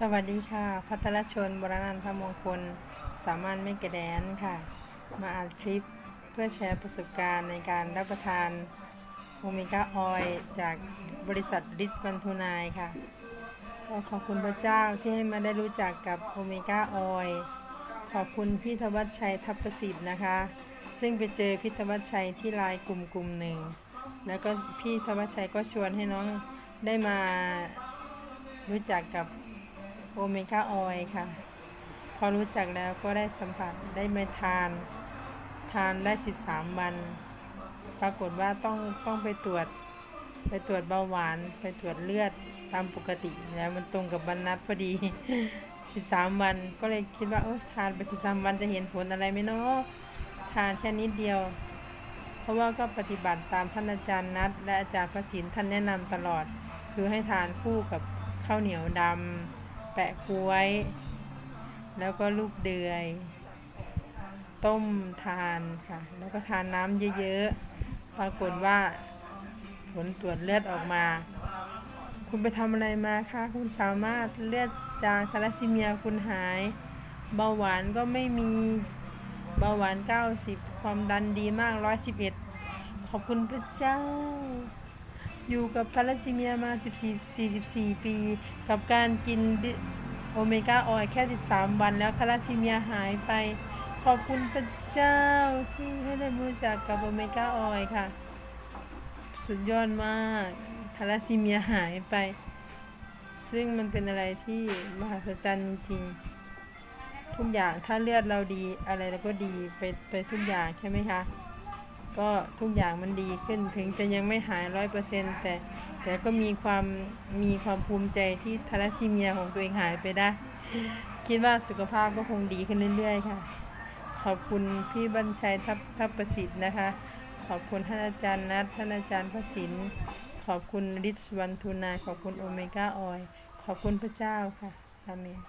สวัสดีค่ะพัทรชนบรนันทมงคล สามารถไม่กระแดนค่ะ มาอัดคลิปเพื่อแชร์ประสบการณ์ในการรับประทานโอเมก้าออยล์จากบริษัทริทวันทูนายค่ะ ก็ขอบคุณพระเจ้าที่ให้มาได้รู้จักกับโอเมก้าออยล์ขอบคุณพี่ธวัชชัยทัพประสิทธิ์นะคะ ซึ่งไปเจอพี่ธวัชชัยที่ไลน์กลุ่มกลุ่มหนึ่ง แล้วก็พี่ธวัชชัยก็ชวนให้น้องได้มารู้จักกับ โอเมก้าออยค่ะ พอรู้จักแล้วก็ได้สัมผัสได้มาทาน ทานได้ 13 วัน ปรากฏว่าต้องต้องไปตรวจ ไปตรวจเบาหวาน ไปตรวจเลือดตามปกติแล้วมันตรงกับวันนัดพอดี 13 วันก็เลยคิดว่าเออทานไป 13 วันจะเห็นผลอะไรไหมเนาะทานแค่นิดเดียว เพราะว่าก็ปฏิบัติตามท่านอาจารย์นัด และอาจารย์ประสินท่านแนะนำตลอด คือให้ทานคู่กับข้าวเหนียวดำ แปะกล้วย แล้วก็ลูกเดือย ต้มทานค่ะ แล้วก็ทานน้ำเยอะๆ ปรากฏว่า ผลตรวจเลือดออกมา คุณไปทำอะไรมาคะ คุณสามารถเลือดจางทาลัสซีเมียคุณหาย เบาหวานก็ไม่มี เบาหวาน 90 ความดันดีมาก 111 ขอบคุณพระเจ้า อยู่กับทาลัสซีเมียมา 14 44 ปี กับการกินโอเมก้าออยล์แค่ 13 วันแล้วทาลัสซีเมียหายไป ขอบคุณพระเจ้าที่ให้ได้รู้จักกับโอเมก้าออยล์ค่ะ สุดยอดมากทาลัสซีเมียหายไป ซึ่งมันเป็นอะไรที่มหัศจรรย์จริงๆทุกอย่างถ้าเลือดเราดีอะไรเราก็ดีไปไปทุกอย่างใช่ไหมคะ ก็ทุกอย่างมันดีขึ้นถึงจะยังไม่หายร้อยเปอร์เซ็นแต่แต่ก็มีความมีความภูมิใจที่ทาลัสซีเมียของตัวเองหายไปได้ คิดว่าสุขภาพก็คงดีขึ้นเรื่อยๆค่ะ ขอบคุณพี่บัญชัยทัพทัพประสิทธิ์นะคะ ขอบคุณท่านอาจารย์นัทท่านอาจารย์พระศิลป์ขอบคุณฤทธิ์สุวรรณทูนายขอบคุณโอเมก้าออยล์ขอบคุณพระเจ้าค่ะอาเมน